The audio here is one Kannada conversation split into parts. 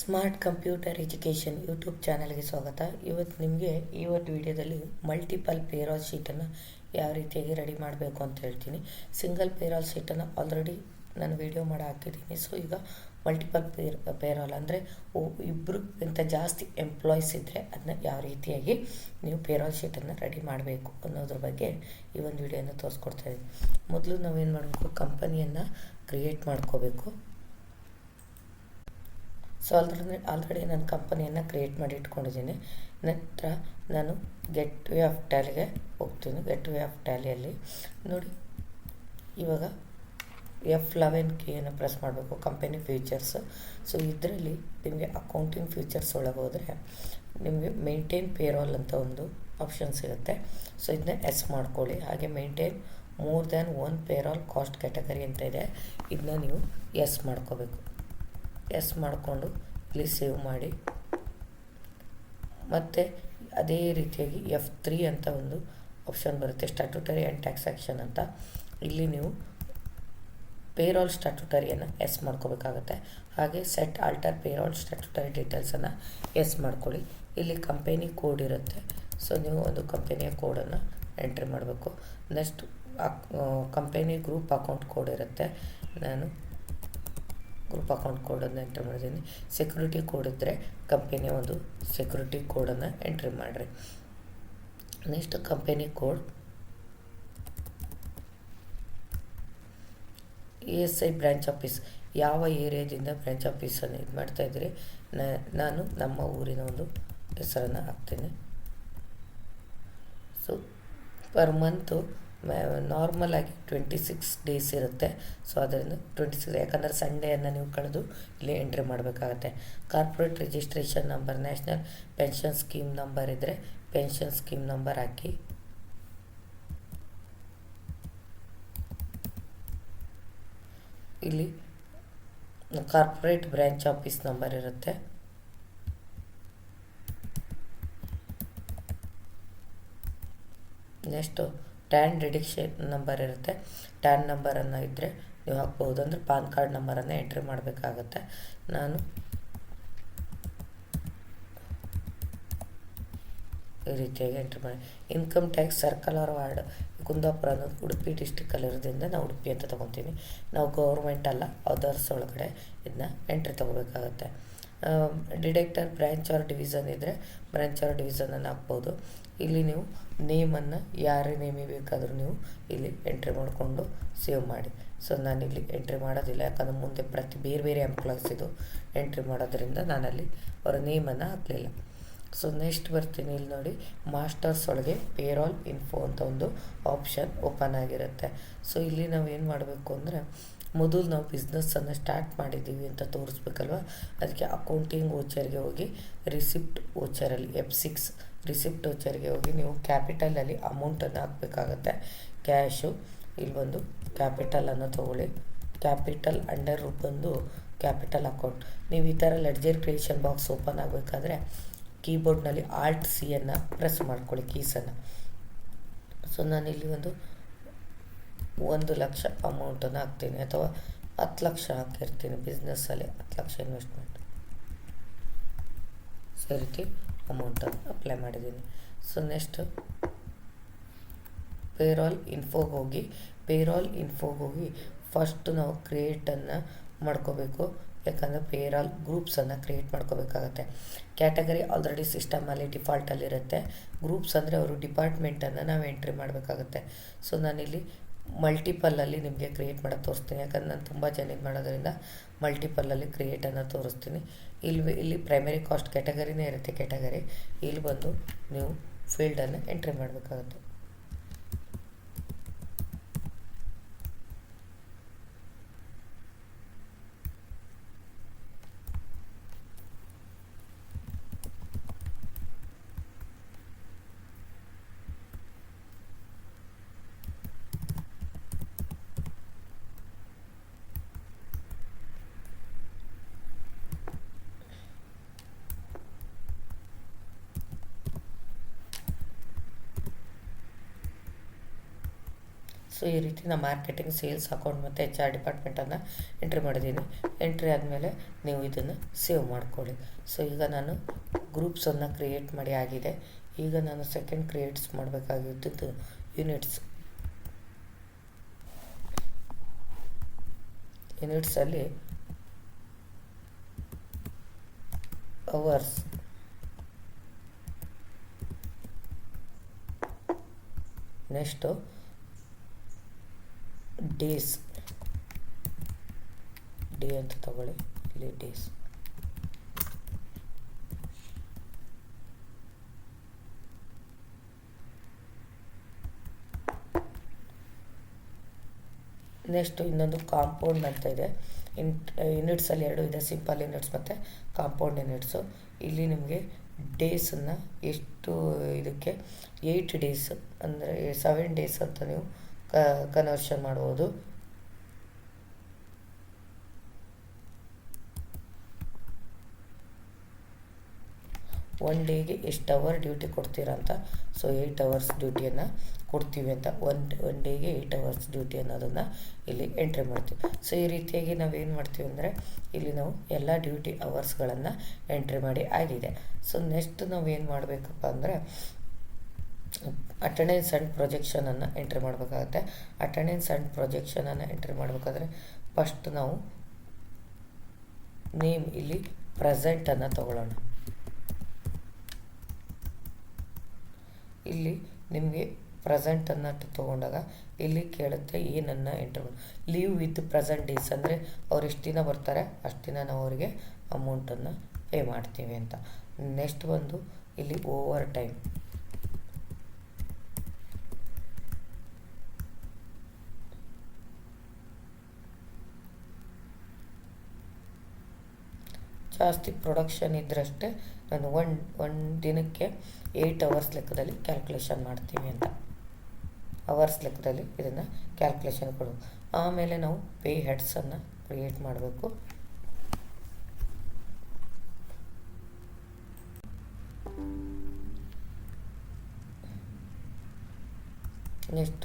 ಸ್ಮಾರ್ಟ್ ಕಂಪ್ಯೂಟರ್ ಎಜುಕೇಷನ್ ಯೂಟ್ಯೂಬ್ ಚಾನಲ್ಗೆ ಸ್ವಾಗತ. ಇವತ್ತು ನಿಮಗೆ ಇವತ್ತು ವಿಡಿಯೋದಲ್ಲಿ ಮಲ್ಟಿಪಲ್ ಪೇರಾಲ್ ಶೀಟನ್ನು ಯಾವ ರೀತಿಯಾಗಿ ರೆಡಿ ಮಾಡಬೇಕು ಅಂತ ಹೇಳ್ತೀನಿ. ಸಿಂಗಲ್ ಪೇರಾಲ್ ಶೀಟನ್ನು ಆಲ್ರೆಡಿ ನಾನು ವಿಡಿಯೋ ಮಾಡಿ ಹಾಕಿದ್ದೀನಿ. ಸೊ, ಈಗ ಮಲ್ಟಿಪಲ್ ಪೇರ್ ಪೇರಾಲ್ ಅಂದರೆ ಇಬ್ಬರಿಗಿಂತ ಜಾಸ್ತಿ ಎಂಪ್ಲಾಯೀಸ್ ಇದ್ದರೆ ಅದನ್ನ ಯಾವ ರೀತಿಯಾಗಿ ನೀವು ಪೇರಾಲ್ ಶೀಟನ್ನು ರೆಡಿ ಮಾಡಬೇಕು ಅನ್ನೋದ್ರ ಬಗ್ಗೆ ಈ ಒಂದು ವಿಡಿಯೋನ ತೋರಿಸ್ಕೊಡ್ತಾ ಇದ್ದೀನಿ. ಮೊದಲು ನಾವೇನು ಮಾಡಬೇಕು? ಕಂಪನಿಯನ್ನು ಕ್ರಿಯೇಟ್ ಮಾಡ್ಕೋಬೇಕು. ಸೊ ಆಲ್ರೆಡಿ ಆಲ್ರೆಡಿ ನಾನು ಕಂಪನಿಯನ್ನು ಕ್ರಿಯೇಟ್ ಮಾಡಿ ಇಟ್ಕೊಂಡಿದ್ದೀನಿ. ನಂತರ ನಾನು ಗೆಟ್ ವೇ ಆಫ್ ಟ್ಯಾಲಿಗೆ ಹೋಗ್ತೀನಿ. ಗೆಟ್ ವೇ ಆಫ್ ಟ್ಯಾಲಿಯಲ್ಲಿ ನೋಡಿ, ಇವಾಗ ಎಫ್ ಲೆವೆನ್ ಕೆಯನ್ನು ಪ್ರೆಸ್ ಮಾಡಬೇಕು. ಕಂಪನಿ ಫೀಚರ್ಸ್ ಸೊ ಇದರಲ್ಲಿ ನಿಮಗೆ ಅಕೌಂಟಿಂಗ್ ಫ್ಯೂಚರ್ಸ್ ಒಳಗೆ ಹೋದರೆ ನಿಮಗೆ ಮೇಂಟೈನ್ ಪೇರೋಲ್ ಅಂತ ಒಂದು ಆಪ್ಷನ್ ಸಿಗುತ್ತೆ. ಸೊ ಇದನ್ನ ಎಸ್ ಮಾಡ್ಕೊಳ್ಳಿ. ಹಾಗೆ maintain more than one payroll cost category ಅಂತ ಇದೆ. ಇದನ್ನ ನೀವು ಎಸ್ ಮಾಡ್ಕೋಬೇಕು. ಎಸ್ ಮಾಡಿಕೊಂಡು ಇಲ್ಲಿ ಸೇವ್ ಮಾಡಿ. ಮತ್ತು ಅದೇ ರೀತಿಯಾಗಿ ಎಫ್ ತ್ರೀ ಅಂತ ಒಂದು ಆಪ್ಷನ್ ಬರುತ್ತೆ ಸ್ಟ್ಯಾಟ್ಯೂಟರಿ ಆ್ಯಂಡ್ ಟ್ಯಾಕ್ಸ್ ಆ್ಯಕ್ಷನ್ ಅಂತ. ಇಲ್ಲಿ ನೀವು ಪೇರಾಲ್ ಸ್ಟ್ಯಾಟ್ಯೂಟರಿಯನ್ನು ಎಸ್ ಮಾಡ್ಕೋಬೇಕಾಗತ್ತೆ. ಹಾಗೆ ಸೆಟ್ ಆಲ್ಟರ್ ಪೇರಾಲ್ ಸ್ಟ್ಯಾಟ್ಯೂಟರಿ ಡೀಟೇಲ್ಸನ್ನು ಎಸ್ ಮಾಡ್ಕೊಳ್ಳಿ. ಇಲ್ಲಿ ಕಂಪೆನಿ ಕೋಡ್ ಇರುತ್ತೆ ಸೊ ನೀವು ಒಂದು ಕಂಪೆನಿಯ ಕೋಡನ್ನು ಎಂಟ್ರಿ ಮಾಡಬೇಕು. Next company group account code ಇರುತ್ತೆ. ನಾನು ಗ್ರೂಪ್ ಅಕೌಂಟ್ ಕೋಡನ್ನು ಎಂಟ್ರಿ ಮಾಡಿದ್ದೀನಿ. ಸೆಕ್ಯೂರಿಟಿ ಕೋಡ್ ಇದ್ದರೆ ಕಂಪೆನಿಯ ಒಂದು ಸೆಕ್ಯೂರಿಟಿ ಕೋಡನ್ನು ಎಂಟ್ರಿ ಮಾಡಿರಿ. Next company code E S I branch office ಯಾವ ಏರಿಯಾದಿಂದ ಬ್ರ್ಯಾಂಚ್ ಆಫೀಸನ್ನು ಇದು ಮಾಡ್ತಾಯಿದ್ರಿ ನಾನು ನಮ್ಮ ಊರಿನ ಒಂದು ಹೆಸರನ್ನು ಹಾಕ್ತೀನಿ. ಸೊ ಪರ್ ಮಂತು ನಾರ್ಮಲ್ ಆಗಿ ಟ್ವೆಂಟಿ ಸಿಕ್ಸ್ ಡೇಸ್ ಇರುತ್ತೆ. ಸೊ ಅದರಿಂದ ಟ್ವೆಂಟಿ ಸಿಕ್ಸ್ ಯಾಕಂದರೆ ಸಂಡೇಯನ್ನು ನೀವು ಕಳೆದು ಇಲ್ಲಿ ಎಂಟ್ರಿ ಮಾಡಬೇಕಾಗತ್ತೆ. Corporate registration number national pension scheme number ಇದ್ದರೆ ಪೆನ್ಷನ್ ಸ್ಕೀಮ್ ನಂಬರ್ ಹಾಕಿ. ಇಲ್ಲಿ ಕಾರ್ಪೊರೇಟ್ ಬ್ರ್ಯಾಂಚ್ ಆಫೀಸ್ ನಂಬರ್ ಇರುತ್ತೆ. ನೆಕ್ಸ್ಟು ಟ್ಯಾನ್ ಡಿಡಿಕ್ಷನ್ ನಂಬರ್ ಇರುತ್ತೆ. ಟ್ಯಾನ್ ನಂಬರನ್ನು ಇದ್ದರೆ ನೀವು ಹಾಕ್ಬೋದು. ಅಂದರೆ ಪಾನ್ ಕಾರ್ಡ್ ನಂಬರನ್ನು ಎಂಟ್ರಿ ಮಾಡಬೇಕಾಗತ್ತೆ. ನಾನು ಈ ರೀತಿಯಾಗಿ ಎಂಟ್ರಿ ಮಾಡಿ. Income tax circle or ward Kundapura ಅನ್ನೋದು ಉಡುಪಿ ಡಿಸ್ಟಿಕಲ್ಲಿ ಇರೋದ್ರಿಂದ ನಾವು ಉಡುಪಿ ಅಂತ ತೊಗೊತೀನಿ ನಾವು ಗೌರ್ಮೆಂಟ್ ಅಲ್ಲ ಅದರ್ಸ್ ಒಳಗಡೆ ಇದನ್ನ ಎಂಟ್ರಿ ತೊಗೋಬೇಕಾಗತ್ತೆ. ಡಿಡೆಕ್ಟರ್ ಬ್ರ್ಯಾಂಚ್ ಆರ್ ಡಿವಿಷನ್ ಇದ್ದರೆ ಬ್ರ್ಯಾಂಚ್ ಆರ್ ಡಿವಿಷನನ್ನು ಹಾಕ್ಬೋದು. ಇಲ್ಲಿ ನೀವು ನೇಮನ್ನು ಯಾರೇ ನೇಮಿ ಬೇಕಾದರೂ ನೀವು ಇಲ್ಲಿ ಎಂಟ್ರಿ ಮಾಡಿಕೊಂಡು ಸೇವ್ ಮಾಡಿ. ಸೊ ನಾನಿಲ್ಲಿ ಎಂಟ್ರಿ ಮಾಡೋದಿಲ್ಲ. ಯಾಕಂದರೆ ಮುಂದೆ ಪ್ರತಿ ಬೇರೆ ಬೇರೆ ಎಂಪ್ಲಾಯ್ಸ್ ಇದು. ಎಂಟ್ರಿ ಮಾಡೋದ್ರಿಂದ ನಾನಲ್ಲಿ ಅವರ ನೇಮನ್ನು ಹಾಕಲಿಲ್ಲ. ಸೊ ನೆಕ್ಸ್ಟ್ ಬರ್ತೀನಿ ಇಲ್ಲಿ ನೋಡಿ. ಮಾಸ್ಟರ್ಸ್ ಒಳಗೆ ಪೇರಾಲ್ ಇನ್ಫೋ ಅಂತ ಒಂದು ಆಪ್ಷನ್ ಓಪನ್ ಆಗಿರುತ್ತೆ. ಸೊ ಇಲ್ಲಿ ನಾವು ಏನು ಮಾಡಬೇಕು ಅಂದರೆ ಮೊದಲು ನಾವು ಬಿಸ್ನೆಸ್ಸನ್ನು ಸ್ಟಾರ್ಟ್ ಮಾಡಿದ್ದೀವಿ ಅಂತ ತೋರಿಸ್ಬೇಕಲ್ವ? ಅದಕ್ಕೆ ಅಕೌಂಟಿಂಗ್ ಓಚರ್ಗೆ ಹೋಗಿ ರಿಸಿಪ್ಟ್ ಓಚರಲ್ಲಿ ಎಫ್ ಸಿಕ್ಸ್ ರಿಸಿಪ್ಟ್ ಓಚರ್ಗೆ ಹೋಗಿ ನೀವು ಕ್ಯಾಪಿಟಲಲ್ಲಿ ಅಮೌಂಟನ್ನು ಹಾಕಬೇಕಾಗತ್ತೆ. ಕ್ಯಾಶು ಇಲ್ಲಿ ಬಂದು ಕ್ಯಾಪಿಟಲನ್ನು ತೊಗೊಳ್ಳಿ ಕ್ಯಾಪಿಟಲ್ ಅಂಡರ್ ಬಂದು ಕ್ಯಾಪಿಟಲ್ ಅಕೌಂಟ್ ನೀವು ಈ ಥರ ಲೆಡ್ಜರ್ ಕ್ರಿಯೇಷನ್ ಬಾಕ್ಸ್ ಓಪನ್ ಆಗಬೇಕಾದ್ರೆ ಕೀಬೋರ್ಡ್ನಲ್ಲಿ ಆಲ್ಟ್ ಸಿಯನ್ನು ಪ್ರೆಸ್ ಮಾಡ್ಕೊಳ್ಳಿ ಕೀಸನ್ನು ಸೊ ನಾನಿಲ್ಲಿ ಒಂದು ಒಂದು ಲಕ್ಷ ಅಮೌಂಟನ್ನು ಹಾಕ್ತೀನಿ ಅಥವಾ ಹತ್ತು ಲಕ್ಷ ಹಾಕಿರ್ತೀನಿ ಬಿಸ್ನೆಸ್ಸಲ್ಲಿ ಹತ್ತು ಲಕ್ಷ ಇನ್ವೆಸ್ಟ್ಮೆಂಟ್ ಸೊ ರೀತಿ ಅಮೌಂಟನ್ನು ಅಪ್ಲೈ ಮಾಡಿದ್ದೀನಿ. ಸೊ ನೆಕ್ಸ್ಟ್ ಪೇರಾಲ್ ಇನ್ಫೋಗೆ ಹೋಗಿ ಪೇರಾಲ್ ಇನ್ಫೋಗೆ ಹೋಗಿ ಫಸ್ಟ್ ನಾವು ಕ್ರಿಯೇಟನ್ನು ಮಾಡ್ಕೋಬೇಕು. ಯಾಕಂದರೆ ಪೇರಾಲ್ ಗ್ರೂಪ್ಸನ್ನು ಕ್ರಿಯೇಟ್ ಮಾಡ್ಕೋಬೇಕಾಗತ್ತೆ. ಕ್ಯಾಟಗರಿ ಆಲ್ರೆಡಿ ಸಿಸ್ಟಮಲ್ಲಿ ಡಿಫಾಲ್ಟಲ್ಲಿರುತ್ತೆ ಗ್ರೂಪ್ಸ್ ಅಂದರೆ ಅವರು ಡಿಪಾರ್ಟ್ಮೆಂಟನ್ನು ನಾವು ಎಂಟ್ರಿ ಮಾಡಬೇಕಾಗತ್ತೆ. ಸೊ ನಾನಿಲ್ಲಿ ಮಲ್ಟಿಪಲ್ಲಲ್ಲಿ ನಿಮಗೆ ಕ್ರಿಯೇಟ್ ಮಾಡೋಕ್ಕೆ ತೋರಿಸ್ತೀನಿ. ಯಾಕಂದ್ರೆ ನಾನು ತುಂಬ ಜನಕ್ಕೆ ಮಾಡೋದರಿಂದ ಮಲ್ಟಿಪಲ್ಲಲ್ಲಿ ಕ್ರಿಯೇಟನ್ನು ತೋರಿಸ್ತೀನಿ. ಇಲ್ಲಿ ಇಲ್ಲಿ ಪ್ರೈಮರಿ ಕಾಸ್ಟ್ ಕ್ಯಾಟಗರಿನೇ ಇರುತ್ತೆ ಕ್ಯಾಟಗರಿ ಇಲ್ಲಿ ಬಂದು ನೀವು ಫೀಲ್ಡನ್ನು ಎಂಟ್ರಿ ಮಾಡಬೇಕಾಗುತ್ತೆ. ಸೊ ಈ ರೀತಿ ನಾನು ಮಾರ್ಕೆಟಿಂಗ್ ಸೇಲ್ಸ್ ಅಕೌಂಟ್ ಮತ್ತು ಎಚ್ ಆರ್ ಡಿಪಾರ್ಟ್ಮೆಂಟನ್ನು ಎಂಟ್ರಿ ಮಾಡಿದ್ದೀನಿ. ಎಂಟ್ರಿ ಆದಮೇಲೆ ನೀವು ಇದನ್ನು ಸೇವ್ ಮಾಡ್ಕೊಳ್ಳಿ. ಸೊ ಈಗ ನಾನು ಗ್ರೂಪ್ಸನ್ನು ಕ್ರಿಯೇಟ್ ಮಾಡಿ ಆಗಿದೆ. ಈಗ ನಾನು ಸೆಕೆಂಡ್ ಕ್ರಿಯೇಟ್ಸ್ ಮಾಡಬೇಕಾಗಿದ್ದು ಯೂನಿಟ್ಸ್ ಯೂನಿಟ್ಸಲ್ಲಿ ಅವರ್ಸ್ ನೆಕ್ಸ್ಟು ಡೇಸ್. ಡೇ ಅಂತ ತಗೊಳ್ಳಿ, ಇಲ್ಲಿ ಡೇಸ್. ನೆಕ್ಸ್ಟ್ ಇನ್ನೊಂದು ಕಾಂಪೌಂಡ್ ಅಂತ ಇದೆ. ಇನ್ ಯೂನಿಟ್ಸಲ್ಲಿ ಎರಡು ಇದೆ, ಸಿಂಪಲ್ ಯೂನಿಟ್ಸ್ ಮತ್ತು ಕಾಂಪೌಂಡ್ ಯೂನಿಟ್ಸು. ಇಲ್ಲಿ ನಿಮಗೆ ಡೇಸನ್ನು ಎಷ್ಟು ಇದಕ್ಕೆ, ಏಯ್ಟ್ ಡೇಸ್ ಅಂದರೆ ಸೆವೆನ್ ಡೇಸ್ ಅಂತ ನೀವು ಕನ್ವರ್ಷನ್ ಮಾಡ್ಬೋದು. ಒನ್ ಡೇಗೆ ಎಷ್ಟು ಅವರ್ ಡ್ಯೂಟಿ ಕೊಡ್ತೀರಾ ಅಂತ? ಸೊ ಏಯ್ಟ್ ಅವರ್ಸ್ ಡ್ಯೂಟಿಯನ್ನು ಕೊಡ್ತೀವಿ ಅಂತ. ಒನ್ ಒನ್ ಡೇಗೆ ಏಯ್ಟ್ ಅವರ್ಸ್ ಡ್ಯೂಟಿ ಅನ್ನೋದನ್ನು ಇಲ್ಲಿ ಎಂಟ್ರಿ ಮಾಡ್ತೀವಿ. ಸೊ ಈ ರೀತಿಯಾಗಿ ನಾವೇನು ಮಾಡ್ತೀವಿ ಅಂದರೆ, ಇಲ್ಲಿ ನಾವು ಎಲ್ಲ ಡ್ಯೂಟಿ ಅವರ್ಸ್ಗಳನ್ನು ಎಂಟ್ರಿ ಮಾಡಿ ಆಗಿದೆ. ಸೊ ನೆಕ್ಸ್ಟ್ ನಾವು ಏನು ಮಾಡಬೇಕಪ್ಪ ಅಂದರೆ ಅಟೆಂಡೆನ್ಸ್ ಆ್ಯಂಡ್ ಪ್ರೊಜೆಕ್ಷನನ್ನು ಎಂಟ್ರಿ ಮಾಡಬೇಕಾಗತ್ತೆ. ಅಟೆಂಡೆನ್ಸ್ ಆ್ಯಂಡ್ ಪ್ರೊಜೆಕ್ಷನನ್ನು ಎಂಟ್ರಿ ಮಾಡಬೇಕಾದ್ರೆ ಫಸ್ಟ್ ನಾವು ನೇಮ್ ಇಲ್ಲಿ ಪ್ರೆಸೆಂಟನ್ನು ತಗೊಳ್ಳೋಣ. ಇಲ್ಲಿ ನಿಮಗೆ ಪ್ರೆಸೆಂಟನ್ನು ತೊಗೊಂಡಾಗ ಇಲ್ಲಿ ಕೇಳುತ್ತೆ ಏನನ್ನು entry leave with present days ಅಂದರೆ ಅವ್ರು ಎಷ್ಟು ದಿನ ಬರ್ತಾರೆ ಅಷ್ಟು ದಿನ ನಾವು ಅವರಿಗೆ ಅಮೌಂಟನ್ನು ಪೇ ಮಾಡ್ತೀವಿ ಅಂತ. ನೆಕ್ಸ್ಟ್ ಬಂದು ಇಲ್ಲಿ ಓವರ್ ಟೈಮ್ ಜಾಸ್ತಿ ಪ್ರೊಡಕ್ಷನ್ ಇದ್ದರಷ್ಟೇ ನಾನು ಒನ್ ಒನ್ ದಿನಕ್ಕೆ ಏಯ್ಟ್ ಅವರ್ಸ್ ಲೆಕ್ಕದಲ್ಲಿ ಕ್ಯಾಲ್ಕುಲೇಷನ್ ಮಾಡ್ತೀವಿ ಅಂತ. ಅವರ್ಸ್ ಲೆಕ್ಕದಲ್ಲಿ ಇದನ್ನು ಕ್ಯಾಲ್ಕುಲೇಷನ್ ಕೊಡು. ಆಮೇಲೆ ನಾವು ಪೇ ಹೆಡ್ಸನ್ನು ಕ್ರಿಯೇಟ್ ಮಾಡಬೇಕು. ನೆಕ್ಸ್ಟ್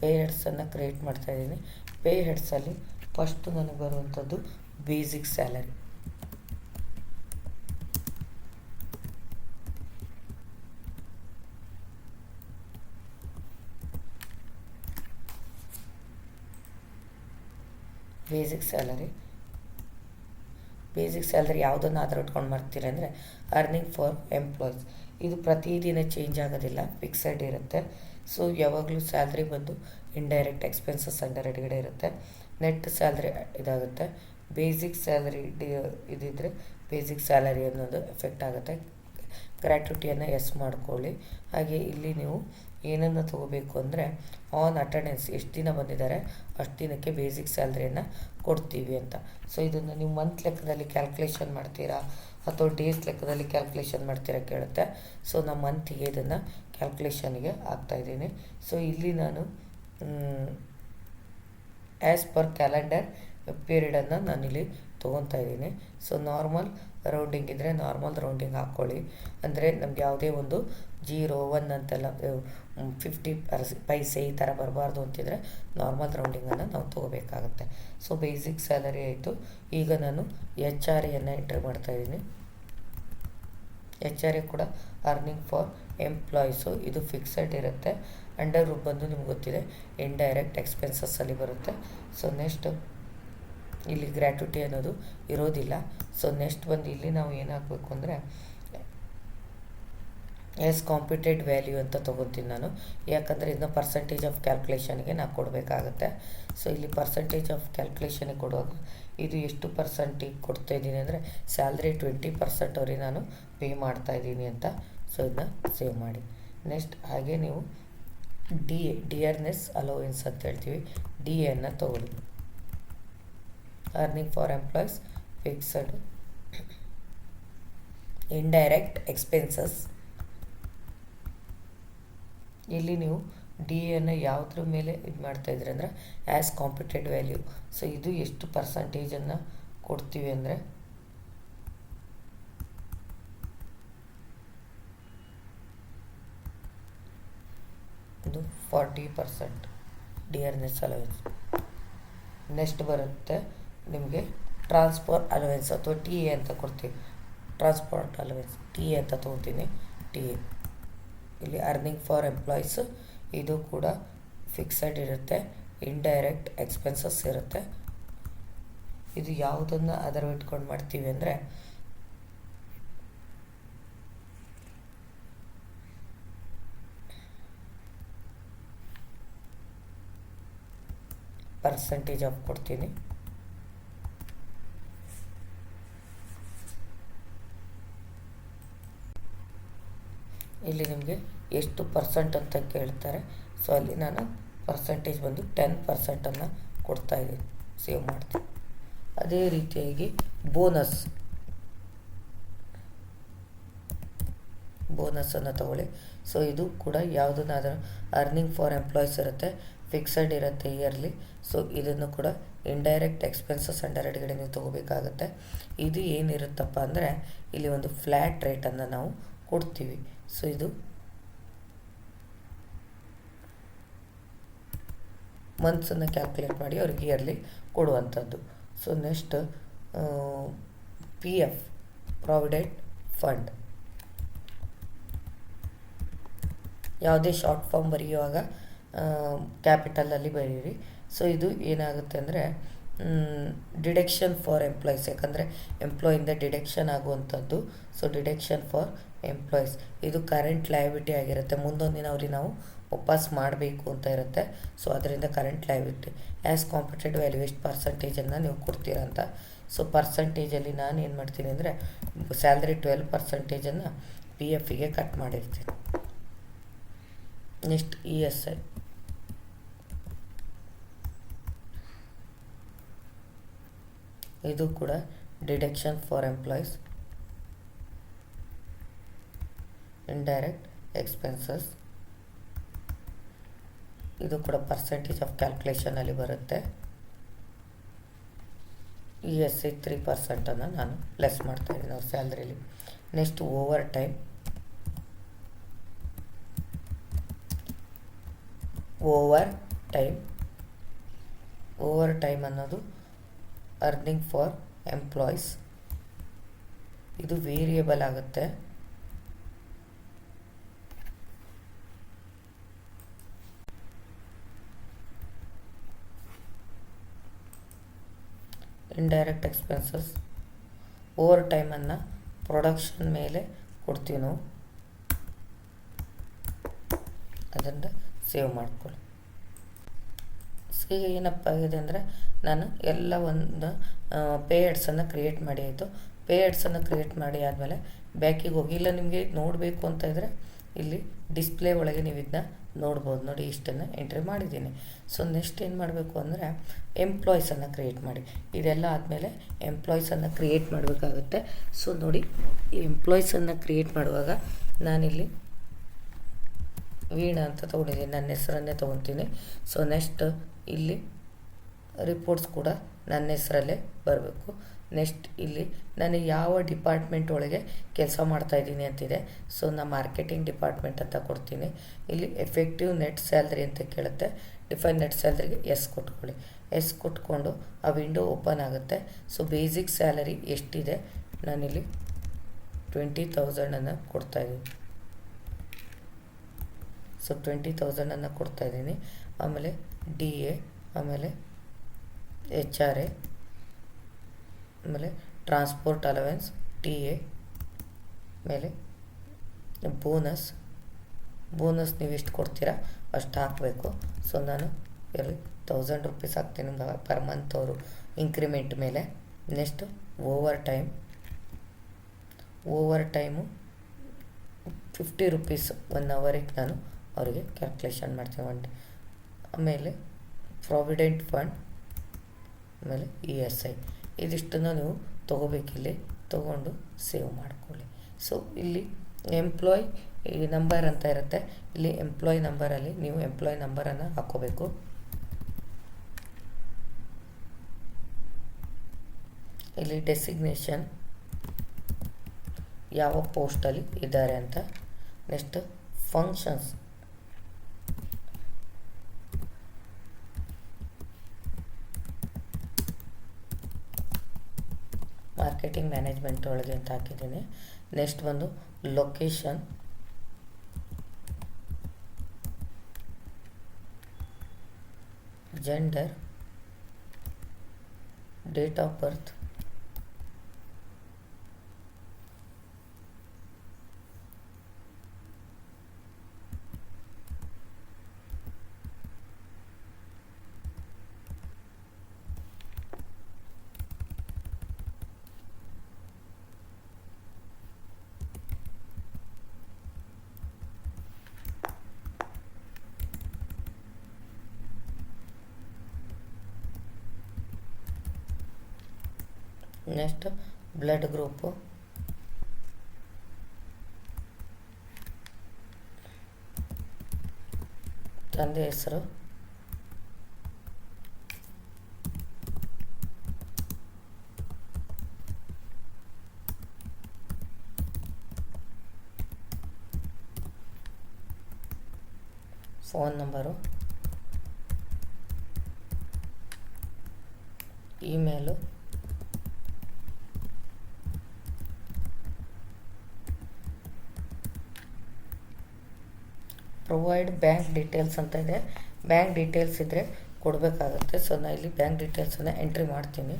ಪೇ ಹೆಡ್ಸನ್ನು ಕ್ರಿಯೇಟ್ ಮಾಡ್ತಾ ಇದ್ದೀನಿ. ಪೇ ಹೆಡ್ಸಲ್ಲಿ ಫಸ್ಟ್ ನನಗೆ ಬರುವಂಥದ್ದು basic salary basic salary basic salary ಯಾವುದನ್ನು ಆಧಾರ ಇಟ್ಕೊಂಡು ಮಾಡ್ತೀರಿ ಅಂದರೆ ಅರ್ನಿಂಗ್ ಫಾರ್ ಎಂಪ್ಲಾಯೀಸ್ ಇದು ಪ್ರತಿದಿನ ಚೇಂಜ್ ಆಗೋದಿಲ್ಲ ಫಿಕ್ಸೆಡ್ ಇರುತ್ತೆ. ಸೊ ಯಾವಾಗಲೂ ಸ್ಯಾಲ್ರಿ ಬಂದು ಇಂಡೈರೆಕ್ಟ್ ಎಕ್ಸ್ಪೆನ್ಸಸ್ ಅಂಡರ್ ಎಡಗಡೆ ಇರುತ್ತೆ. ನೆಟ್ ಸ್ಯಾಲ್ರಿ ಇದಾಗುತ್ತೆ. ಬೇಸಿಕ್ ಸ್ಯಾಲರಿ ಡಿ ಇದಿದ್ದರೆ ಬೇಸಿಕ್ ಸ್ಯಾಲರಿ ಅನ್ನೋದು ಎಫೆಕ್ಟ್ ಆಗುತ್ತೆ. ಗ್ರ್ಯಾಟ್ಯುಟಿಯನ್ನು ಎಸ್ ಮಾಡ್ಕೊಳ್ಳಿ. ಹಾಗೆ ಇಲ್ಲಿ ನೀವು ಏನನ್ನು ತಗೋಬೇಕು ಅಂದರೆ ಆನ್ ಅಟೆಂಡೆನ್ಸ್ ಎಷ್ಟು ದಿನ ಬಂದಿದ್ದಾರೆ, ಅಷ್ಟು ದಿನಕ್ಕೆ ಬೇಸಿಕ್ ಸ್ಯಾಲ್ರಿಯನ್ನು ಕೊಡ್ತೀವಿ ಅಂತ. ಸೊ ಇದನ್ನು ನೀವು ಮಂತ್ ಲೆಕ್ಕದಲ್ಲಿ ಕ್ಯಾಲ್ಕುಲೇಷನ್ ಮಾಡ್ತೀರಾ? ಅಥವಾ ಡೇಸ್ ಲೆಕ್ಕದಲ್ಲಿ ಕ್ಯಾಲ್ಕುಲೇಷನ್ ಮಾಡ್ತೀರಾ ಕೇಳುತ್ತೆ. ಸೊ ನಮ್ಮ ಮಂತಿಗೆ ಇದನ್ನು ಕ್ಯಾಲ್ಕುಲೇಷನ್ಗೆ ಹಾಕ್ತಾಯಿದ್ದೀನಿ ಸೊ ಇಲ್ಲಿ ನಾನು ಆ್ಯಸ್ ಪರ್ ಕ್ಯಾಲೆಂಡರ್ ಪೀರಿಯಡನ್ನು ನಾನಿಲ್ಲಿ ತೊಗೊತಾ ಇದ್ದೀನಿ. ಸೊ ನಾರ್ಮಲ್ ರೌಂಡಿಂಗ್ ಇದ್ದರೆ ನಾರ್ಮಲ್ ರೌಂಡಿಂಗ್ ಹಾಕ್ಕೊಳ್ಳಿ. ಅಂದರೆ ನಮ್ಗೆ ಯಾವುದೇ ಒಂದು ಜೀರೋ ಒನ್ ಅಂತೆಲ್ಲ ಫಿಫ್ಟಿ ಪರ್ಸ್ ಪೈಸೆ ಈ ಥರ ಬರಬಾರ್ದು ಅಂತಿದ್ರೆ ನಾರ್ಮಲ್ ರೌಂಡಿಂಗನ್ನು ನಾವು ತೊಗೋಬೇಕಾಗತ್ತೆ. ಸೊ ಬೇಸಿಕ್ ಸ್ಯಾಲರಿ ಆಯಿತು. ಈಗ ನಾನು ಎಚ್ ಆರ್ ಎನ್ನು ಎಂಟ್ರಿ ಮಾಡ್ತಾಯಿದ್ದೀನಿ ಎಚ್ ಆರ್ ಎ ಕೂಡ ಅರ್ನಿಂಗ್ ಫಾರ್ ಎಂಪ್ಲಾಯೀಸು ಇದು ಫಿಕ್ಸಡ್ ಇರುತ್ತೆ. ಅಂಡರ್ ಬಂದು ನಿಮ್ಗೆ ಗೊತ್ತಿದೆ ಇಂಡೈರೆಕ್ಟ್ ಎಕ್ಸ್ಪೆನ್ಸಸ್ಸಲ್ಲಿ ಬರುತ್ತೆ. ಸೊ ನೆಕ್ಸ್ಟ್ ಇಲ್ಲಿ ಗ್ರ್ಯಾಟ್ಯುಟಿ ಅನ್ನೋದು ಇರೋದಿಲ್ಲ. ಸೊ ನೆಕ್ಸ್ಟ್ ಬಂದು ಇಲ್ಲಿ ನಾವು ಏನು ಹಾಕಬೇಕು ಅಂದರೆ ಎಸ್ ಕಾಂಪಿಟೇಡ್ ವ್ಯಾಲ್ಯೂ ಅಂತ ತೊಗೊತೀನಿ ನಾನು. ಯಾಕಂದರೆ ಇದನ್ನ ಪರ್ಸೆಂಟೇಜ್ ಆಫ್ ಕ್ಯಾಲ್ಕುಲೇಷನ್ಗೆ ನಾವು ಕೊಡಬೇಕಾಗತ್ತೆ. ಸೊ ಇಲ್ಲಿ ಪರ್ಸೆಂಟೇಜ್ ಆಫ್ ಕ್ಯಾಲ್ಕುಲೇಷನ್ಗೆ ಕೊಡುವಾಗ ಇದು ಎಷ್ಟು ಪರ್ಸೆಂಟಿಗೆ ಕೊಡ್ತಾ ಇದ್ದೀನಿ ಅಂದರೆ ಸ್ಯಾಲ್ರಿ ಟ್ವೆಂಟಿ ಪರ್ಸೆಂಟ್ ಅವ್ರಿಗೆ ನಾನು ಪೇ ಮಾಡ್ತಾ ಇದ್ದೀನಿ ಅಂತ. ಸೊ ಇದನ್ನ ಸೇವ್ ಮಾಡಿ. ನೆಕ್ಸ್ಟ್ ಹಾಗೆ ನೀವು ಡಿ ಎ ಡಿಯರ್ನೆಸ್ ಅಲೋವೆನ್ಸ್ ಅಂತ ಹೇಳ್ತೀವಿ. ಡಿ ಎನ್ನು ತೊಗೊಳ್ಳಿ. Earning for employees fixed indirect expenses ಇಲ್ಲಿ ನೀವು ಡಿ ಅನ್ನು ಯಾವುದ್ರ ಮೇಲೆ ಇದು ಮಾಡ್ತಾಯಿದ್ರಿ ಅಂದರೆ ಆ್ಯಸ್ ಕಾಂಪಿಟೆಡ್ ವ್ಯಾಲ್ಯೂ ಸೊ ಇದು ಎಷ್ಟು ಪರ್ಸಂಟೇಜನ್ನು ಕೊಡ್ತೀವಿ ಅಂದರೆ ಇದು forty percent dearness allowance next ಬರುತ್ತೆ ನಿಮಗೆ ಟ್ರಾನ್ಸ್ಫರ್ ಅಲವೆನ್ಸ್ ಅಥವಾ ಟಿ ಎ ಅಂತ ಕೊಡ್ತೀವಿ. ಟ್ರಾನ್ಸ್ಪೋರ್ಟ್ ಅಲವೆನ್ಸ್ ಟಿ ಎ ಅಂತ ತೊಗೊತೀನಿ. ಟಿ ಎ ಇಲ್ಲಿ ಅರ್ನಿಂಗ್ ಫಾರ್ ಎಂಪ್ಲಾಯೀಸ್ ಇದು ಕೂಡ ಫಿಕ್ಸಡ್ ಇರುತ್ತೆ. ಇಂಡೈರೆಕ್ಟ್ ಎಕ್ಸ್ಪೆನ್ಸಸ್ ಇರುತ್ತೆ. ಇದು ಯಾವುದನ್ನು ಇಟ್ಕೊಂಡು ಮಾಡ್ತೀವಿ ಅಂದರೆ ಪರ್ಸೆಂಟೇಜ್ ಆಫ್ ಕೊಡ್ತೀನಿ. ಇಲ್ಲಿ ನಿಮಗೆ ಎಷ್ಟು ಪರ್ಸೆಂಟ್ ಅಂತ ಕೇಳ್ತಾರೆ. ಸೊ ಅಲ್ಲಿ ನಾನು ಪರ್ಸೆಂಟೇಜ್ ಬಂದು ಟೆನ್ ಪರ್ಸೆಂಟನ್ನು ಕೊಡ್ತಾಯಿದ್ದೀನಿ ಸೇವ್ ಮಾಡ್ತೀನಿ. ಅದೇ ರೀತಿಯಾಗಿ ಬೋನಸ್ ಬೋನಸನ್ನು ತಗೊಳ್ಳಿ. ಸೊ ಇದು ಕೂಡ ಯಾವುದನ್ನಾದರೂ ಅರ್ನಿಂಗ್ ಫಾರ್ ಎಂಪ್ಲಾಯೀಸ್ ಇರುತ್ತೆ ಫಿಕ್ಸಡ್ ಇರುತ್ತೆ ಇಯರ್ಲಿ ಸೊ ಇದನ್ನು ಕೂಡ ಇಂಡೈರೆಕ್ಟ್ ಎಕ್ಸ್ಪೆನ್ಸಸ್ ಅಂಡರ್ ಅಡಿಗಡೆ ನೀವು ತೊಗೋಬೇಕಾಗತ್ತೆ. ಇದು ಏನಿರುತ್ತಪ್ಪ ಅಂದರೆ, ಇಲ್ಲಿ ಒಂದು ಫ್ಲ್ಯಾಟ್ ರೇಟನ್ನು ನಾವು ಕೊಡ್ತೀವಿ. ಸೊ ಇದು. ಮಂತ್ಸನ್ನು ಕ್ಯಾಲ್ಕುಲೇಟ್ ಮಾಡಿ ಅವ್ರಿಗೆ ಇಯರ್ಲಿ ಕೊಡುವಂಥದ್ದು. So next P F provident fund ಯಾವುದೇ ಶಾರ್ಟ್ ಫಾರ್ಮ್ ಬರೆಯುವಾಗ ಕ್ಯಾಪಿಟಲಲ್ಲಿ ಬರೀರಿ. ಸೊ ಇದು ಏನಾಗುತ್ತೆ ಅಂದರೆ ಡಿಡಕ್ಷನ್ ಫಾರ್ ಎಂಪ್ಲಾಯೀಸ್ ಯಾಕಂದರೆ ಎಂಪ್ಲಾಯಿಂದ ಡಿಡಕ್ಷನ್ ಆಗುವಂಥದ್ದು ಸೊ ಡಿಡಕ್ಷನ್ ಫಾರ್ ಎಂಪ್ಲಾಯೀಸ್ ಇದು ಕರೆಂಟ್ ಲಯಬಿಲಿಟಿ ಆಗಿರುತ್ತೆ. ಮುಂದೊಂದು ದಿನ ಅವ್ರಿಗೆ ನಾವು ವಾಪಸ್ ಮಾಡಬೇಕು ಅಂತ ಇರುತ್ತೆ. ಸೊ ಅದರಿಂದ current liability as competitive value ಎಷ್ಟು ಪರ್ಸಂಟೇಜನ್ನು ನೀವು ಕೊಡ್ತೀರಾ ಅಂತ. ಸೊ ಪರ್ಸೆಂಟೇಜಲ್ಲಿ ನಾನು ಏನು ಮಾಡ್ತೀನಿ ಅಂದರೆ ಸ್ಯಾಲ್ರಿ ಟ್ವೆಲ್ ಪರ್ಸೆಂಟೇಜನ್ನು ಪಿ ಎಫಿಗೆ ಕಟ್ ಮಾಡಿರ್ತೀನಿ. ನೆಕ್ಸ್ಟ್ ಇ ಎಸ್ ಐ ಇದು ಕೂಡ deduction for employees indirect expenses ಇದು ಕೂಡ ಪರ್ಸೆಂಟೇಜ್ ಆಫ್ ಕ್ಯಾಲ್ಕುಲೇಷನಲ್ಲಿ ಬರುತ್ತೆ. ಇ ಎಸ್ ಸಿ ತ್ರೀ ಪರ್ಸೆಂಟನ್ನು ನಾನು ಲೆಸ್ ಮಾಡ್ತಾಯಿದ್ದೀನಿ ಅವ್ರ ಸ್ಯಾಲ್ರಿಲಿ next overtime overtime overtime ಅನ್ನೋದು ಅರ್ನಿಂಗ್ ಫಾರ್ ಎಂಪ್ಲಾಯೀಸ್ ಇದು ವೇರಿಯಬಲ್ ಆಗುತ್ತೆ. ಇಂಡೈರೆಕ್ಟ್ ಎಕ್ಸ್ಪೆನ್ಸಸ್ ಓವರ್ ಟೈಮನ್ನು ಪ್ರೊಡಕ್ಷನ್ ಮೇಲೆ ಕೊಡ್ತೀವಿ ನಾವು. ಅದನ್ನು ಸೇವ್ ಮಾಡ್ಕೊಳ್ಳಿ. ಈಗ ಏನಪ್ಪ ಆಗಿದೆ ಅಂದರೆ ನಾನು ಎಲ್ಲ ಒಂದು ಪೇ ಹೆಡ್ಸನ್ನು ಕ್ರಿಯೇಟ್ ಮಾಡಿ ಆಯಿತು. ಪೇ ಹೆಡ್ಸನ್ನು ಕ್ರಿಯೇಟ್ ಮಾಡಿ ಆದಮೇಲೆ ಬ್ಯಾಕಿಗೆ ಹೋಗಿ, ಇಲ್ಲ ನಿಮಗೆ ನೋಡಬೇಕು ಅಂತ ಇದ್ದರೆ ಇಲ್ಲಿ ಡಿಸ್ಪ್ಲೇ ಒಳಗೆ ನೀವು ಇದನ್ನ ನೋಡ್ಬೋದು. ನೋಡಿ, ಇಷ್ಟನ್ನು ಎಂಟ್ರಿ ಮಾಡಿದ್ದೀನಿ. ಸೊ ನೆಕ್ಸ್ಟ್ ಏನು ಮಾಡಬೇಕು ಅಂದರೆ ಎಂಪ್ಲಾಯ್ಸನ್ನು ಕ್ರಿಯೇಟ್ ಮಾಡಿ. ಇದೆಲ್ಲ ಆದಮೇಲೆ ಎಂಪ್ಲಾಯ್ಸನ್ನು ಕ್ರಿಯೇಟ್ ಮಾಡಬೇಕಾಗುತ್ತೆ. ಸೊ ನೋಡಿ, ಈ ಎಂಪ್ಲಾಯ್ಸನ್ನು ಕ್ರಿಯೇಟ್ ಮಾಡುವಾಗ ನಾನಿಲ್ಲಿ ವೀಣಾ ಅಂತ ತೊಗೊಂಡಿದ್ದೀನಿ. ನನ್ನ ಹೆಸರನ್ನೇ ತೊಗೊತೀನಿ. ಸೊ ನೆಕ್ಸ್ಟ್ ಇಲ್ಲಿ ರಿಪೋರ್ಟ್ಸ್ ಕೂಡ ನನ್ನ ಹೆಸರಲ್ಲೇ ಬರಬೇಕು. ನೆಕ್ಸ್ಟ್ ಇಲ್ಲಿ ನಾನು ಯಾವ ಡಿಪಾರ್ಟ್ಮೆಂಟ್ ಒಳಗೆ ಕೆಲಸ ಮಾಡ್ತಾಯಿದ್ದೀನಿ ಅಂತಿದೆ. ಸೊ ನಾನು ಮಾರ್ಕೆಟಿಂಗ್ ಡಿಪಾರ್ಟ್ಮೆಂಟ್ ಅಂತ ಕೊಡ್ತೀನಿ. ಇಲ್ಲಿ ಎಫೆಕ್ಟಿವ್ ನೆಟ್ ಸ್ಯಾಲ್ರಿ ಅಂತ ಕೇಳುತ್ತೆ. ಡಿಫೈನ್ ನೆಟ್ ಸ್ಯಾಲ್ರಿಗೆ ಎಸ್ ಕೊಟ್ಕೊಳ್ಳಿ. ಎಸ್ ಕೊಟ್ಕೊಂಡು ಆ ವಿಂಡೋ ಓಪನ್ ಆಗುತ್ತೆ. ಸೊ ಬೇಸಿಕ್ ಸ್ಯಾಲರಿ ಎಷ್ಟಿದೆ? ನಾನಿಲ್ಲಿ ಟ್ವೆಂಟಿ ತೌಸಂಡನ್ನು ಕೊಡ್ತಾಯಿದ್ದೀನಿ ಸೊ ಟ್ವೆಂಟಿ ತೌಸಂಡನ್ನು ಕೊಡ್ತಾಯಿದ್ದೀನಿ ಆಮೇಲೆ ಡಿ ಎ, ಆಮೇಲೆ ಎಚ್ ಆರ್ ಎ, ಆಮೇಲೆ ಟ್ರಾನ್ಸ್ಪೋರ್ಟ್ ಅಲವೆನ್ಸ್, ಟಿ ಎ ಮೇಲೆ ಬೋನಸ್. ಬೋನಸ್ ನೀವು ಎಷ್ಟು ಕೊಡ್ತೀರಾ ಅಷ್ಟು ಹಾಕಬೇಕು. ಸೊ ನಾನು ಇಲ್ಲಿ ತೌಸಂಡ್ ರುಪೀಸ್ ಹಾಕ್ತೀನಿ ಪರ್ ಮಂತ್ ಅವರು. ಇನ್ಕ್ರಿಮೆಂಟ್ ಮೇಲೆ next overtime overtime fifty rupees one ಅವರಿಗೆ ನಾನು ಅವರಿಗೆ ಕ್ಯಾಲ್ಕುಲೇಷನ್ ಮಾಡ್ತೀನಿ ಒನ್ ಪ್ರಾವಿಡೆಂಟ್ ಫಂಡ್ ಆಮೇಲೆ ಇ ಎಸ್ ಐ ಇದಿಷ್ಟನ್ನು ನೀವು ತೊಗೋಬೇಕಿಲ್ಲಿ, ತೊಗೊಂಡು ಸೇವ್ ಮಾಡ್ಕೊಳ್ಳಿ. ಸೊ ಇಲ್ಲಿ ಎಂಪ್ಲಾಯ್ ಈ ನಂಬರ್ ಅಂತ ಇರುತ್ತೆ. ಇಲ್ಲಿ ಎಂಪ್ಲಾಯ್ ನಂಬರಲ್ಲಿ ನೀವು ಎಂಪ್ಲಾಯ್ ನಂಬರನ್ನು ಹಾಕ್ಕೋಬೇಕು ಇಲ್ಲಿ ಡೆಸಿಗ್ನೇಷನ್ ಯಾವ ಪೋಸ್ಟಲ್ಲಿ ಇದ್ದಾರೆ ಅಂತ. ನೆಕ್ಸ್ಟ್ ಫಂಕ್ಷನ್ಸ್ ಮಾರ್ಕೆಟಿಂಗ್ ಮ್ಯಾನೇಜ್ಮೆಂಟ್ ಒಳಗೆ ಅಂತ ಹಾಕಿದ್ದೀನಿ. ನೆಕ್ಸ್ಟ್ ಬಂದು location. Gender. Date of birth. Next blood group ತಂದೆ ಹೆಸರು phone number email provide bank details ಅಂತ ಇದೆ. ಬ್ಯಾಂಕ್ ಡೀಟೇಲ್ಸ್ ಇದ್ದರೆ ಕೊಡಬೇಕಾಗುತ್ತೆ. ಸೊ ನಾನು ಇಲ್ಲಿ ಬ್ಯಾಂಕ್ ಡೀಟೇಲ್ಸನ್ನು ಎಂಟ್ರಿ ಮಾಡ್ತೀನಿ.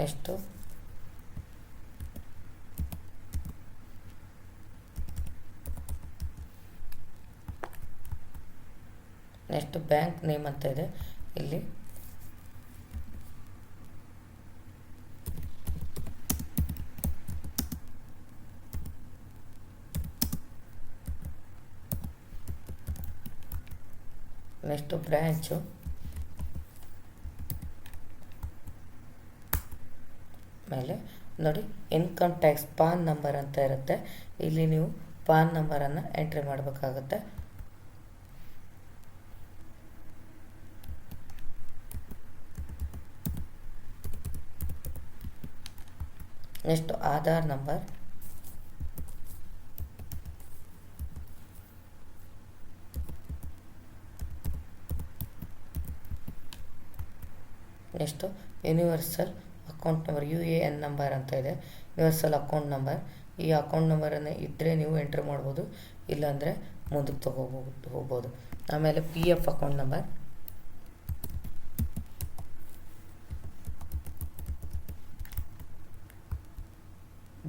ನೆಕ್ಸ್ಟು. ನೆಕ್ಸ್ಟ್ ಬ್ಯಾಂಕ್ ನೇಮ್ ಅಂತ ಇದೆ ಇಲ್ಲಿ ನೆಕ್ಸ್ಟ್ ಬ್ರ್ಯಾಂಚು ಮೇಲೆ ನೋಡಿ ಇನ್ಕಮ್ ಟ್ಯಾಕ್ಸ್ ಪಾನ್ ನಂಬರ್ ಅಂತ ಇರುತ್ತೆ. ಇಲ್ಲಿ ನೀವು ಪಾನ್ ನಂಬರನ್ನು ಎಂಟ್ರಿ ಮಾಡಬೇಕಾಗುತ್ತೆ. Next Aadhaar number next universal account number U A N number ಅಂತ ಇದೆ. ಯೂನಿವರ್ಸಲ್ ಅಕೌಂಟ್ ನಂಬರ್ ಈ ಅಕೌಂಟ್ ನಂಬರನ್ನು ಇದ್ದರೆ ನೀವು ಎಂಟ್ರ್ ಮಾಡ್ಬೋದು. ಇಲ್ಲಾಂದರೆ ಮುಂದಕ್ಕೆ ತೊಗೋಬೋದು ಹೋಗ್ಬೋದು. ಆಮೇಲೆ P F account number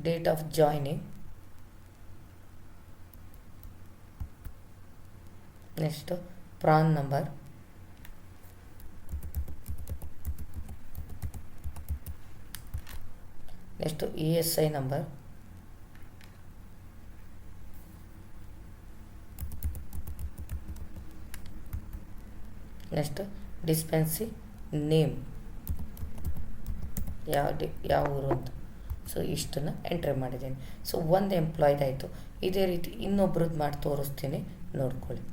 date of joining next PRAN number next E S I number next dispensary name ಯಾವ ಡಿ, ಯಾವ ಊರು ಅಂತ. ಸೊ ಇಷ್ಟನ್ನು ಎಂಟ್ರಿ ಮಾಡಿದ್ದೀನಿ. ಸೊ ಒಂದು ಎಂಪ್ಲಾಯ್ದಾಯಿತು ಇದೇ ರೀತಿ ಇನ್ನೊಬ್ರದ್ದು ಮಾಡಿ ತೋರಿಸ್ತೀನಿ. ನೋಡ್ಕೊಳ್ಳಿ.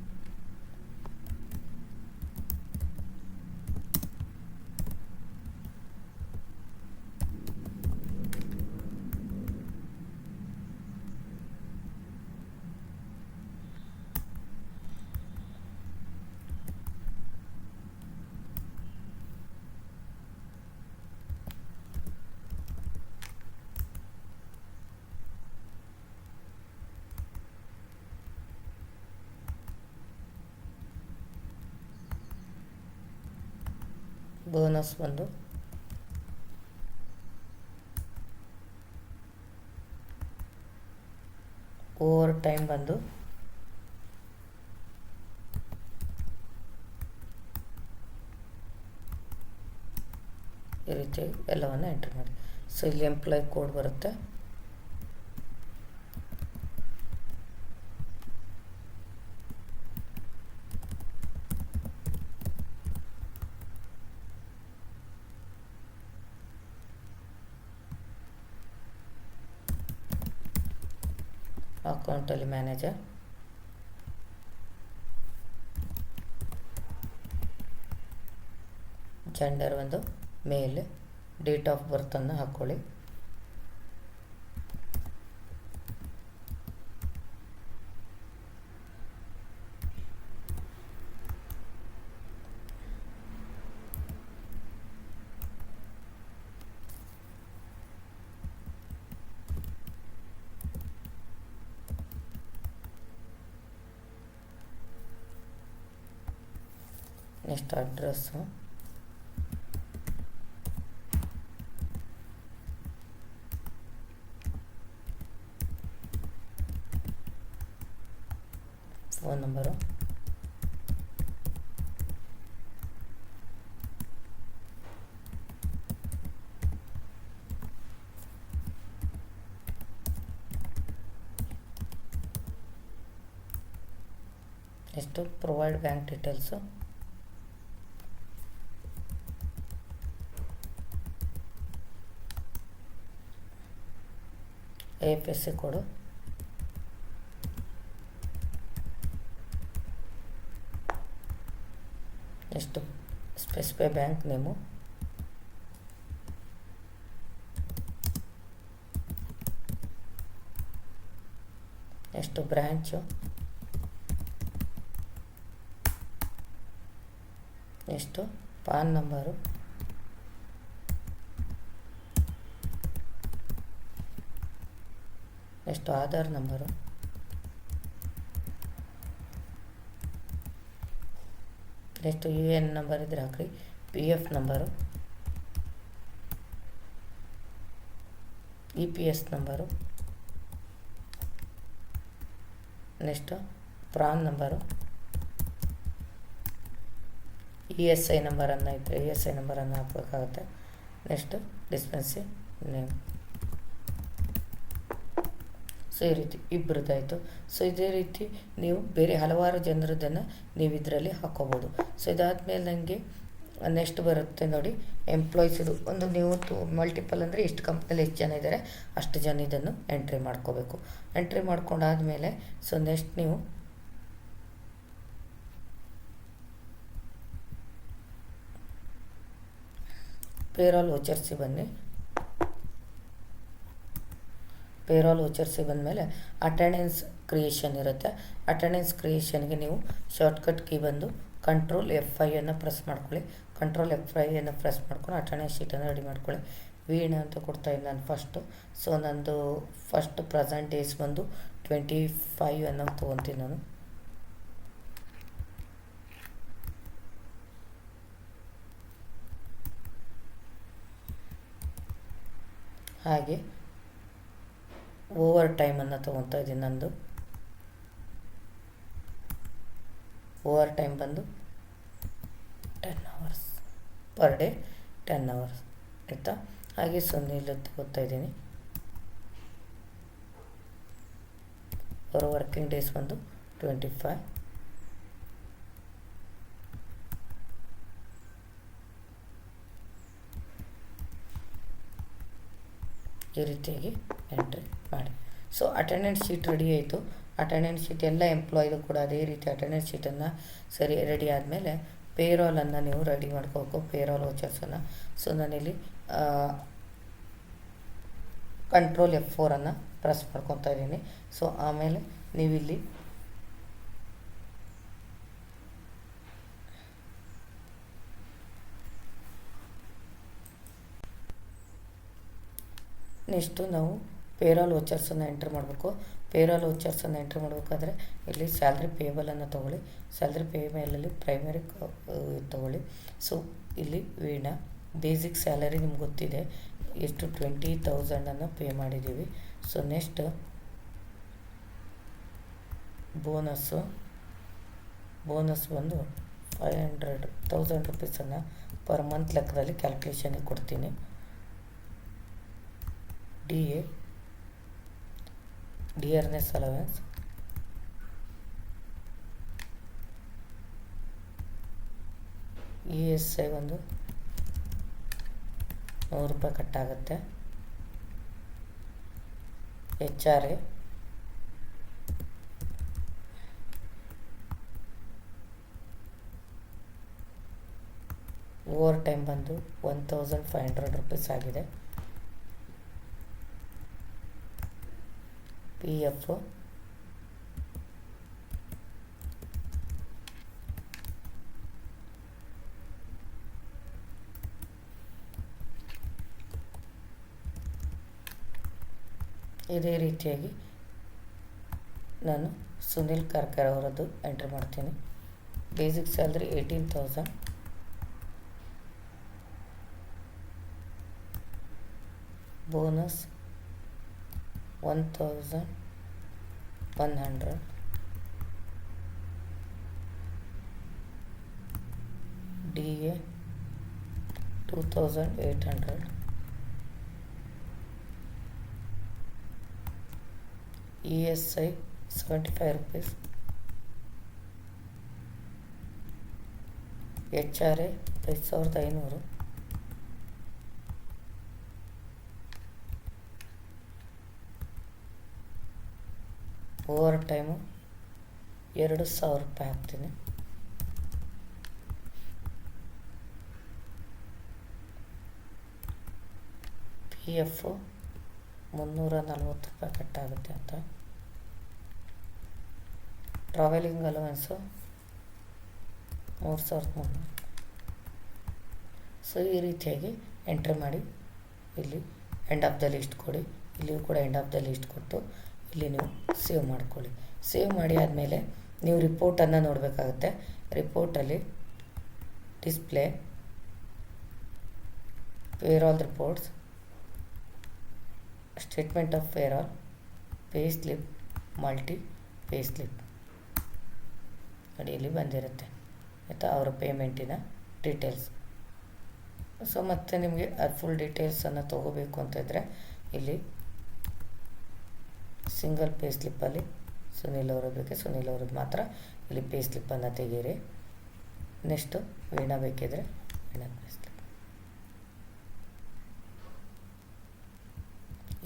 ಬೋನಸ್ ಬಂದು. ಓವರ್ ಟೈಮ್ ಬಂದು. ಈ ರೀತಿ ಎಲ್ಲವನ್ನು ಎಂಟ್ರಿ ಮಾಡಿ. ಸೊ ಇಲ್ಲಿ ಎಂಪ್ಲಾಯ್ ಕೋಡ್ ಬರುತ್ತೆ. ಅಕೌಂಟಲ್ಲಿ ಮ್ಯಾನೇಜರ್ ಜೆಂಡರ್ ಒಂದು ಮೇಲ್ ಡೇಟ್ ಆಫ್ ಬರ್ತನ್ನು ಹಾಕ್ಕೊಳ್ಳಿ next address phone number next provide bank details F S C ಕೊಡು. ನೆಕ್ಸ್ಟ್ ಸ್ಪೆಸಿಫೈ ಬ್ಯಾಂಕ್ ನೇಮು ಎಷ್ಟು ಬ್ರ್ಯಾಂಚು ಎಷ್ಟು PAN number next Aadhaar number? Next U N number ಇದ್ರೆ ಹಾಕ್ರಿ. P F number. E P S number. Next PRAN number. E S I ನಂಬರನ್ನು ಇದ್ದರೆ ಇ ಎಸ್ ಐ ನಂಬರನ್ನು ಹಾಕಬೇಕಾಗುತ್ತೆ. Next ಡಿಸ್ಪೆನ್ಸಿ name. ಸೊ ಈ ರೀತಿ ಇಬ್ಬರದ್ದಾಯಿತು ಸೊ ಇದೇ ರೀತಿ ನೀವು ಬೇರೆ ಹಲವಾರು ಜನರದನ್ನು ನೀವು ಇದರಲ್ಲಿ ಹಾಕೋಬೋದು. ಸೊ ಇದಾದಮೇಲೆ ನನಗೆ ನೆಕ್ಸ್ಟ್ ಬರುತ್ತೆ ನೋಡಿ ಎಂಪ್ಲಾಯ್ಸ್ದು ಒಂದು ನೀವು ಮಲ್ಟಿಪಲ್ ಅಂದರೆ ಎಷ್ಟು ಕಂಪ್ನಿಯಲ್ಲಿ ಎಷ್ಟು ಜನ ಇದ್ದಾರೆ, ಅಷ್ಟು ಜನ ಇದನ್ನು ಎಂಟ್ರಿ ಮಾಡ್ಕೋಬೇಕು. ಎಂಟ್ರಿ ಮಾಡ್ಕೊಂಡಾದಮೇಲೆ ಸೊ ನೆಕ್ಸ್ಟ್ ನೀವು ಪೇರಾಲ್ ವೋಚರ್ಸಿ ಬನ್ನಿ. ಪೇರಾಲ್ ವೋಚರ್ಸಿ ಬಂದಮೇಲೆ ಅಟೆಂಡೆನ್ಸ್ ಕ್ರಿಯೇಷನ್ ಇರುತ್ತೆ. ಅಟೆಂಡೆನ್ಸ್ ಕ್ರಿಯೇಷನ್ಗೆ ನೀವು ಶಾರ್ಟ್ಕಟ್ ಕೀ ಬಂದು ಕಂಟ್ರೋಲ್ ಎಫ್ ಐಯನ್ನು ಪ್ರೆಸ್ ಮಾಡ್ಕೊಳ್ಳಿ. ಕಂಟ್ರೋಲ್ ಎಫ್ ಐಯನ್ನು ಪ್ರೆಸ್ ಮಾಡ್ಕೊಂಡು ಅಟೆಂಡೆನ್ಸ್ ಶೀಟನ್ನು ರೆಡಿ ಮಾಡ್ಕೊಳ್ಳಿ. ವೀಣ ಅಂತ ಕೊಡ್ತಾ ಇದ್ದೀನಿ ನಾನು ಫಸ್ಟು ಸೊ ನಂದು ಫಸ್ಟ್ ಪ್ರೆಸೆಂಟ್ ಡೇಸ್ ಬಂದು ಟ್ವೆಂಟಿ ಫೈವ್ ಅನ್ನೋ ತೊಗೊತೀನಿ ನಾನು. ಹಾಗೆ ಓವರ್ ಟೈಮನ್ನು ತೊಗೊತಾ ಇದ್ದೀನಿ ನಂದು. ಓವರ್ ಟೈಮ್ ಬಂದು ten hours per day ten hours ಆಯಿತಾ? ಹಾಗೆ ಸುನಿಲ್ ತಗೋತಾ ಇದ್ದೀನಿ. ಅವರ ವರ್ಕಿಂಗ್ ಡೇಸ್ ಬಂದು ಟ್ವೆಂಟಿ ಫೈವ್ ಈ ರೀತಿಯಾಗಿ ಎಂಟ್ರಿ ಮಾಡಿ. ಸೊ ಅಟೆಂಡೆನ್ಸ್ ಶೀಟ್ ರೆಡಿ ಆಯಿತು. ಅಟೆಂಡೆನ್ಸ್ ಶೀಟ್ ಎಲ್ಲ ಎಂಪ್ಲಾಯ್ದು ಕೂಡ ಅದೇ ರೀತಿ ಅಟೆಂಡೆನ್ಸ್ ಶೀಟನ್ನು ಸರಿ ರೆಡಿ ಆದಮೇಲೆ ಪೇರೋಲನ್ನು ನೀವು ರೆಡಿ ಮಾಡ್ಕೋಬೇಕು. ಪೇರೋಲ್ ವೋಚರ್ಸನ್ನು ಸೊ ನಾನಿಲ್ಲಿ ಕಂಟ್ರೋಲ್ ಎಫ್ ಫೋರನ್ನು ಪ್ರೆಸ್ ಮಾಡ್ಕೊತಾ ಇದ್ದೀನಿ. ಸೊ ಆಮೇಲೆ ನೀವಿಲ್ಲಿ ನೆಕ್ಸ್ಟು ನಾವು ಪೇರಾಲ್ ವೋಚರ್ಸನ್ನು ಎಂಟ್ರ್ ಮಾಡಬೇಕು. ಪೇರಾಲ್ ವೋಚರ್ಸನ್ನು ಎಂಟ್ರ್ ಮಾಡಬೇಕಾದ್ರೆ ಇಲ್ಲಿ ಸ್ಯಾಲ್ರಿ ಪೇಬಲನ್ನು ತೊಗೊಳ್ಳಿ. ಸ್ಯಾಲ್ರಿ ಪೇ ಪ್ರೈಮರಿ ತೊಗೊಳ್ಳಿ. ಸೊ ಇಲ್ಲಿ ವೀಣಾ ಬೇಸಿಕ್ ಸ್ಯಾಲರಿ ನಿಮ್ಗೆ ಗೊತ್ತಿದೆ. ಎಷ್ಟು? ಟ್ವೆಂಟಿ ತೌಸಂಡನ್ನು ಪೇ ಮಾಡಿದ್ದೀವಿ. ಸೊ ನೆಕ್ಸ್ಟ್ ಬೋನಸ್ಸು ಬೋನಸ್ ಬಂದು ಫೈವ್ ಹಂಡ್ರೆಡ್ ತೌಸಂಡ್ ರುಪೀಸನ್ನು ಪರ್ ಮಂತ್ ಲೆಕ್ಕದಲ್ಲಿ ಕ್ಯಾಲ್ಕುಲೇಷನಿಗೆ ಕೊಡ್ತೀನಿ. D A allowance. Allowance E S I ಒಂದು ನೂರು ರೂಪಾಯಿ ಕಟ್ಟಾಗುತ್ತೆ. H R A over time ಬಂದು one thousand five hundred rupees ಆಗಿದೆ. ಪಿ ಎಫ್ ಇದೇ ರೀತಿಯಾಗಿ ನಾನು ಸುನಿಲ್ ಕಾರ್ಕರ್ ಅವರದ್ದು ಎಂಟ್ರ್ ಮಾಡ್ತೀನಿ. Basic salary eighteen thousand bonus one thousand one hundred D A two thousand eight hundred E S I seventy five rupees H R A ಐದು ಸಾವಿರದ ಐನೂರು ಓವರ್ ಟೈಮು ಎರಡು ಸಾವಿರ ರೂಪಾಯಿ ಹಾಕ್ತೀನಿ. ಪಿ ಎಫು ಮುನ್ನೂರ ನಲ್ವತ್ತು ರೂಪಾಯಿ ಕಟ್ಟಾಗುತ್ತೆ ಅಂತ. ಟ್ರಾವೆಲಿಂಗ್ ಅಲವೆನ್ಸು ಮೂರು ಸಾವಿರದ ಮುನ್ನೂರು. ಸೊ ಈ ರೀತಿಯಾಗಿ ಎಂಟ್ರಿ ಮಾಡಿ, ಇಲ್ಲಿ ಎಂಡ್ ಆಫ್ ದ ಲಿಸ್ಟ್ ಕೊಡಿ. ಇಲ್ಲಿಯೂ ಕೂಡ ಎಂಡ್ ಆಫ್ ದ ಲಿಸ್ಟ್ ಕೊಟ್ಟು ಇಲ್ಲಿ ನೀವು ಸೇವ್ ಮಾಡ್ಕೊಳ್ಳಿ. ಸೇವ್ ಮಾಡಿ ಆದಮೇಲೆ ನೀವು ರಿಪೋರ್ಟನ್ನು ನೋಡಬೇಕಾಗುತ್ತೆ. ರಿಪೋರ್ಟಲ್ಲಿ display payroll reports statement of payroll pay slip multi pay slip ಅಡಿಯಲ್ಲಿ ಬಂದಿರುತ್ತೆ. ಆಯಿತಾ? ಅವರ ಪೇಮೆಂಟಿನ ಡೀಟೇಲ್ಸ್ ಸೊ ಮತ್ತೆ ನಿಮಗೆ ಫುಲ್ ಡೀಟೇಲ್ಸನ್ನು ತೊಗೋಬೇಕು ಅಂತ ಇದ್ದರೆ ಇಲ್ಲಿ ಸಿಂಗಲ್ ಪೇ ಸ್ಲಿಪ್ಪಲ್ಲಿ ಸುನೀಲ್ ಅವರದ್ದು ಬೇಕೆ ಸುನೀಲ್ ಅವ್ರದ್ದು ಮಾತ್ರ. ಇಲ್ಲಿ ಪೇ ಸ್ಲಿಪ್ಪನ್ನು ತೆಗೀರಿ. ನೆಕ್ಸ್ಟು ವೀಣಾ ಬೇಕಿದ್ರೆ ವೀಣಾ ಪೇ ಸ್ಲಿಪ್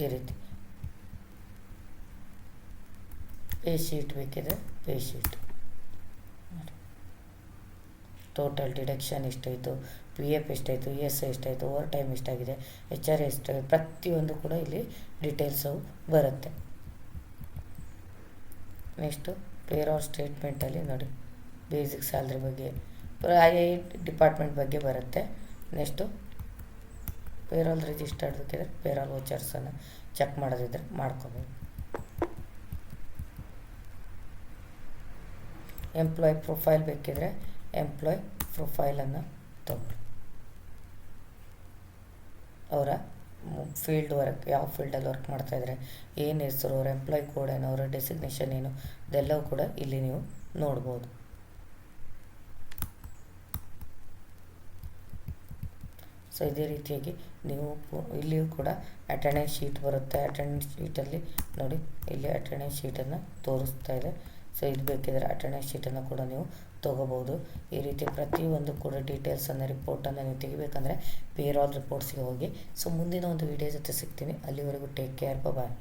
ಈ ರೀತಿ. ಪೇ ಶೀಟ್ ಬೇಕಿದ್ರೆ ಪೇ ಶೀಟ್ ಟೋಟಲ್ ಡಿಡಕ್ಷನ್ ಎಷ್ಟಾಯಿತು? ಪಿ ಎಫ್ ಎಷ್ಟಾಯಿತು? ಇ ಎಸ್ ಎಷ್ಟಾಯಿತು? ಓವರ್ ಟೈಮ್ ಎಷ್ಟಾಗಿದೆ? ಎಚ್ ಆರ್ ಎಷ್ಟಾಗಿದೆ ಪ್ರತಿಯೊಂದು ಕೂಡ ಇಲ್ಲಿ ಡೀಟೇಲ್ಸು ಬರುತ್ತೆ. ನೆಕ್ಸ್ಟು ಪೇರ್ ಆರ್ ಸ್ಟೇಟ್ಮೆಂಟಲ್ಲಿ ನೋಡಿ ಬೇಸಿಕ್ ಸ್ಯಾಲ್ರಿ ಬಗ್ಗೆ ಐ ಐ ಡಿಪಾರ್ಟ್ಮೆಂಟ್ ಬಗ್ಗೆ ಬರುತ್ತೆ. ನೆಕ್ಸ್ಟು ಪೇರೋಲ್ ರಿಜಿಸ್ಟರ್ಡ್ ಬೇಕಿದ್ರೆ ಪೇರೋಲ್ ವೋಚರ್ಸನ್ನು ಚೆಕ್ ಮಾಡೋದಿದ್ರೆ ಮಾಡ್ಕೋಬೋದು. ಎಂಪ್ಲಾಯ್ ಪ್ರೊಫೈಲ್ ಬೇಕಿದ್ರೆ ಎಂಪ್ಲಾಯ್ ಪ್ರೊಫೈಲನ್ನು ತಗೊಳ್ಳಿ ಅವರ ಫೀಲ್ಡ್ ವರ್ಕ್ ಯಾವ ಫೀಲ್ಡಲ್ಲಿ ವರ್ಕ್ ಮಾಡ್ತಾಯಿದ್ದಾರೆ ಏನು ಹೆಸರು, ಅವ್ರ ಎಂಪ್ಲಾಯ್ ಕೋಡ್ ಏನು, ಅವರ ಡೆಸಿಗ್ನೇಷನ್ ಏನು, ಇದೆಲ್ಲವೂ ಕೂಡ ಇಲ್ಲಿ ನೀವು ನೋಡ್ಬೋದು. ಸೊ ಇದೇ ರೀತಿಯಾಗಿ ನೀವು ಇಲ್ಲಿಯೂ ಕೂಡ ಅಟೆಂಡೆನ್ಸ್ ಶೀಟ್ ಬರುತ್ತೆ. ಅಟೆಂಡೆನ್ಸ್ ಶೀಟಲ್ಲಿ ನೋಡಿ, ಇಲ್ಲಿ ಅಟೆಂಡೆನ್ಸ್ ಶೀಟನ್ನು ತೋರಿಸ್ತಾ ಇದೆ. ಸೊ ಇದು ಬೇಕಿದ್ರೆ ಅಟೆಂಡೆನ್ಸ್ ಶೀಟನ್ನು ಕೂಡ ನೀವು ತೊಗೋಬೋದು ಈ ರೀತಿ ಪ್ರತಿಯೊಂದು ಕೂಡ ಡೀಟೇಲ್ಸನ್ನು ರಿಪೋರ್ಟನ್ನು ನೀವು ತೆಗಿಬೇಕಂದ್ರೆ ಪೇರಾಲ್ ರಿಪೋರ್ಟ್ಸ್ಗೆ ಹೋಗಿ. ಸೊ ಮುಂದಿನ ಒಂದು ವಿಡಿಯೋ ಜೊತೆ ಸಿಗ್ತೀನಿ. ಅಲ್ಲಿವರೆಗೂ ಟೇಕ್ ಕೇರ್ ಬಾಯ್